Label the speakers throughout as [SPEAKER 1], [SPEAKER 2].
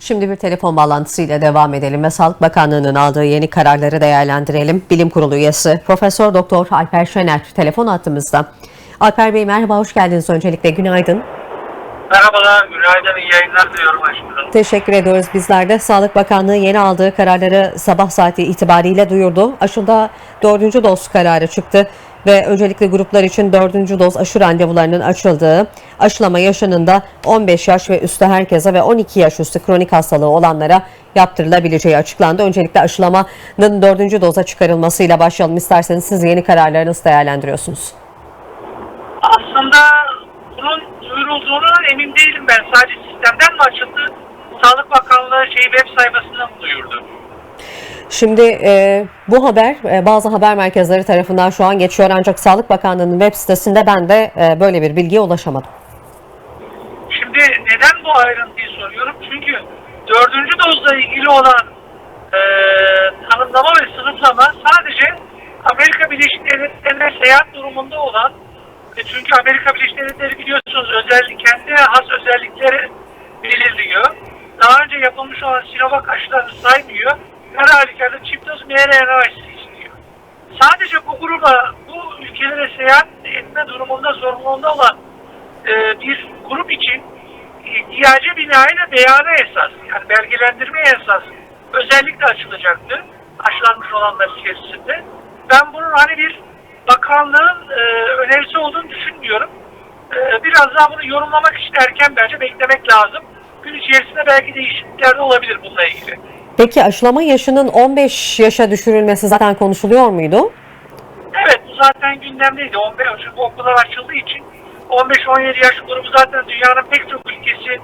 [SPEAKER 1] Şimdi bir telefon bağlantısıyla devam edelim ve Sağlık Bakanlığı'nın aldığı yeni kararları değerlendirelim. Bilim Kurulu üyesi Profesör Doktor Alper Şener telefon attığımızda. Alper Bey merhaba, hoş geldiniz. Öncelikle günaydın.
[SPEAKER 2] Merhabalar, günaydın, iyi yayınlar diliyorum aşkım.
[SPEAKER 1] Teşekkür ediyoruz bizler de. Sağlık Bakanlığı yeni aldığı kararları sabah saati itibariyle duyurdu. Aşıda dördüncü doz kararı çıktı ve öncelikle gruplar için dördüncü doz aşı randevularının açıldığı, aşılama yaşının da 15 yaş ve üstü herkese ve 12 yaş üstü kronik hastalığı olanlara yaptırılabileceği açıklandı. Öncelikle aşılamanın dördüncü doza çıkarılmasıyla başlayalım. İsterseniz siz yeni kararları nasıl değerlendiriyorsunuz?
[SPEAKER 2] Aslında bunun duyurulduğuna emin değilim ben. Sadece sistemden mi açıldı? Sağlık Bakanlığı şey web sayfasından mı duyurdu?
[SPEAKER 1] Şimdi e, bu haber e, bazı haber merkezleri tarafından şu an geçiyor ancak Sağlık Bakanlığı'nın web sitesinde ben de e, böyle bir bilgiye ulaşamadım.
[SPEAKER 2] Şimdi neden bu ayrıntıyı soruyorum? Çünkü dördüncü dozla ilgili olan e, tanımlama ve sınıflama sadece Amerika Birleşik Devletleri'ne seyahat durumunda olan e, çünkü Amerika Birleşik Devletleri biliyorsunuz özellik kendi has özellikleri belirliyor. Daha önce yapılmış olan Sinovac aşılarını saymıyor. Çift doz mRNA istiyor. Sadece bu gruba, bu ülkelere seyahat etme durumunda zorunluluğunda olan e, bir grup için ihtiyacı binaen beyana esas, yani belgelendirme esas özellikle açılacaktı aşılanmış olanlar içerisinde. Ben bunun hani bir bakanlığın e, önerisi olduğunu düşünmüyorum. E, biraz daha bunu yorumlamak için erken bence beklemek lazım. Gün içerisinde belki değişiklikler de olabilir bununla ilgili.
[SPEAKER 1] Peki aşılama yaşının 15 yaşa düşürülmesi zaten konuşuluyor muydu?
[SPEAKER 2] Evet bu zaten gündemdeydi. 15 çünkü okullar açıldığı için 15-17 yaş grubu zaten dünyanın pek çok ülkesi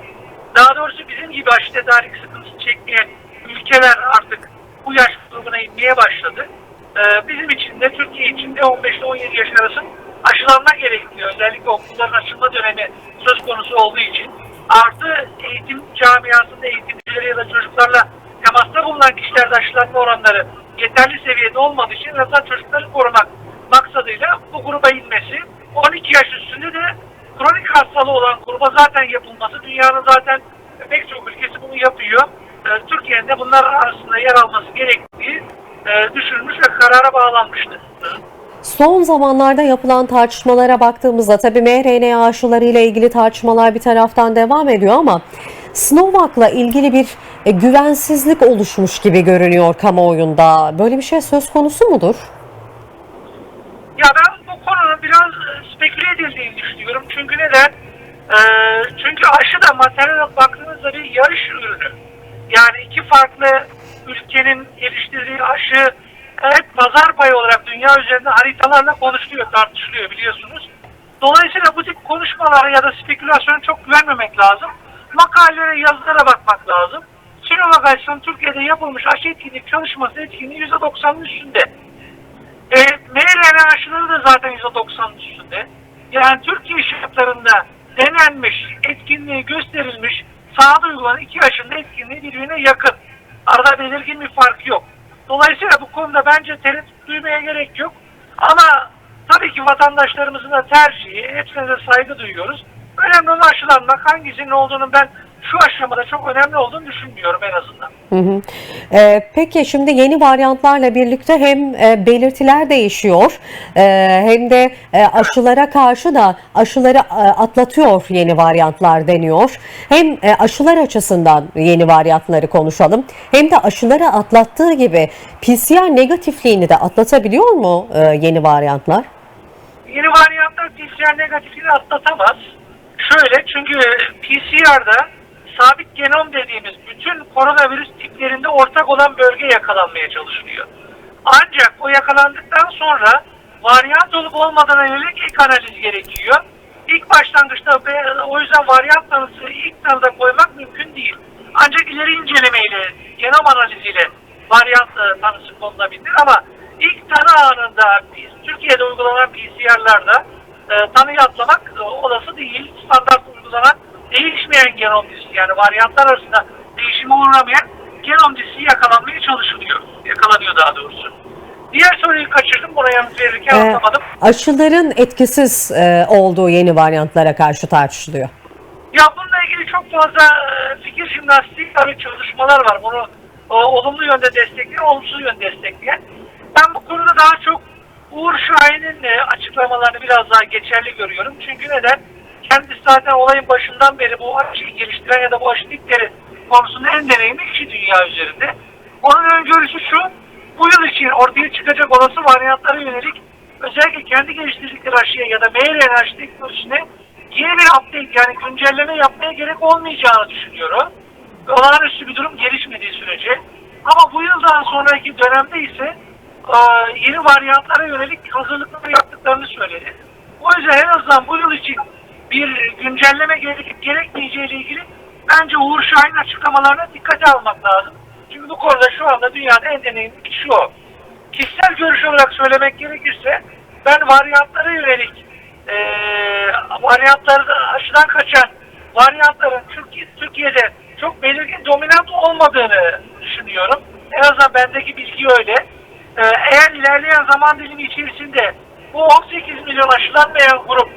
[SPEAKER 2] daha doğrusu bizim gibi aşı tedarik sıkıntısı çekmeyen ülkeler artık bu yaş grubuna inmeye başladı. Ee, bizim için de Türkiye için de 15 ile 17 yaş arası aşılanma gerekli. Özellikle okulların açılma dönemi söz konusu olduğu için. Artı eğitim camiasında eğitimcileri ya da çocuklarla temasta bulunan kişilerde aşılanma oranları yeterli seviyede olmadığı için zaten çocukları korumak maksadıyla bu gruba inmesi 12 yaş üstünde de kronik hastalığı olan gruba zaten yapılması dünyanın zaten pek çok ülkesi bunu yapıyor. Ee, Türkiye'nin de bunlar arasında yer alması gerektiği e, düşünülmüş ve karara bağlanmıştı.
[SPEAKER 1] Son zamanlarda yapılan tartışmalara baktığımızda tabii mRNA aşıları ile ilgili tartışmalar bir taraftan devam ediyor ama Sinovac'la ilgili bir e, güvensizlik oluşmuş gibi görünüyor kamuoyunda. Böyle bir şey söz konusu mudur?
[SPEAKER 2] Ya ben bu konunun biraz e, speküle edildiğini düşünüyorum. Çünkü neden? Ee, çünkü aşı da materyal baktığınızda bir yarış ürünü. Yani iki farklı ülkenin geliştirdiği aşı evet pazar payı olarak dünya üzerinde haritalarla konuşuluyor, tartışılıyor biliyorsunuz. Dolayısıyla bu tip konuşmalara ya da spekülasyona çok güvenmemek lazım. Makalelere, yazılara bakmak lazım. Sinovac aşısının Türkiye'de yapılmış aşı etkinlik çalışması etkinliği %90'ın üstünde. E, mRNA aşıları da zaten %90'ın üstünde. Yani Türkiye şartlarında denenmiş, etkinliği gösterilmiş, sahada uygulanan iki aşının etkinliği birbirine yakın. Arada belirgin bir fark yok. Dolayısıyla bu konuda bence tereddüt duymaya gerek yok. Ama tabii ki vatandaşlarımızın da tercihi, hepsine de saygı duyuyoruz. Önemli olan aşılanmak, hangisinin olduğunu ben şu aşamada çok önemli olduğunu düşünmüyorum en azından.
[SPEAKER 1] Hı hı. Ee, peki şimdi yeni varyantlarla birlikte hem e, belirtiler değişiyor e, hem de e, aşılara karşı da aşıları e, atlatıyor yeni varyantlar deniyor. Hem e, aşılar açısından yeni varyantları konuşalım hem de aşıları atlattığı gibi PCR negatifliğini de atlatabiliyor mu e, yeni varyantlar?
[SPEAKER 2] Yeni varyantlar PCR negatifliğini atlatamaz. Şöyle çünkü PCR'da sabit genom dediğimiz bütün koronavirüs tiplerinde ortak olan bölge yakalanmaya çalışılıyor. Ancak o yakalandıktan sonra varyant olup olmadığına yönelik ilk analiz gerekiyor. İlk başlangıçta o yüzden varyant tanısı ilk tanıda koymak mümkün değil. Ancak ileri incelemeyle, genom analiziyle varyant e, tanısı konulabilir ama ilk tanı anında Türkiye'de uygulanan PCR'larda e, tanıyı atlamak e, olası değil. Standart uygulanan değişmeyen genom dizisi yani varyantlar arasında değişime uğramayan genom dizisi yakalanmaya çalışılıyor. Yakalanıyor daha doğrusu. Diğer soruyu kaçırdım. Buna yanıt verirken
[SPEAKER 1] Ee,
[SPEAKER 2] anlamadım.
[SPEAKER 1] aşıların etkisiz e, olduğu yeni varyantlara karşı tartışılıyor.
[SPEAKER 2] Ya bununla ilgili çok fazla e, fikir jimnastiği tabii çalışmalar var. Bunu e, olumlu yönde destekleyen, olumsuz yönde destekleyen. Ben bu konuda daha çok açıklamalarını biraz daha geçerli görüyorum. Çünkü neden? Kendisi zaten olayın başından beri bu aşıyı geliştiren ya da bu aşı tipleri konusunda en deneyimli kişi dünya üzerinde. Onun öngörüsü şu, bu yıl için ortaya çıkacak olası varyantlara yönelik özellikle kendi geliştirdikleri aşıya ya da mRNA aşı teknolojisine yeni bir update yani güncelleme yapmaya gerek olmayacağını düşünüyorum. Olağanüstü bir durum gelişmediği sürece. Ama bu yıldan sonraki dönemde ise yeni varyantlara yönelik hazırlıkları yaptıklarını söyledi. O yüzden en azından bu yıl için bir güncelleme gerekip gerekmeyeceği ile ilgili bence Uğur Şahin açıklamalarına dikkate almak lazım. Çünkü bu konuda şu anda dünyada en deneyimli kişi o. Kişisel görüş olarak söylemek gerekirse ben varyantlara yönelik eee varyantlarda aşıdan kaçan varyantların Türkiye, Türkiye'de çok belirgin dominant olmadığını düşünüyorum. En azından bendeki bilgi öyle. Eee, eğer ilerleyen zaman dilimi içerisinde bu 18 milyon aşılanmayan grup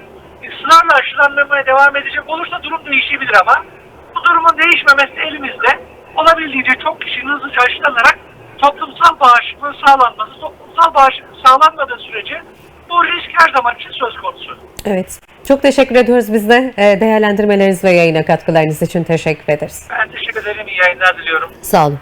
[SPEAKER 2] ısrarla aşılanmaya devam edecek olursa durum değişebilir ama bu durumun değişmemesi elimizde. Olabildiğince çok kişinin hızlıca aşılanarak toplumsal bağışıklığın sağlanması, toplumsal bağışıklık sağlanmadığı sürece bu risk her zaman için söz konusu.
[SPEAKER 1] Evet. Çok teşekkür ediyoruz biz de e, değerlendirmeleriniz ve yayına katkılarınız için teşekkür ederiz.
[SPEAKER 2] Ben teşekkür ederim. İyi yayınlar diliyorum.
[SPEAKER 1] Sağ olun.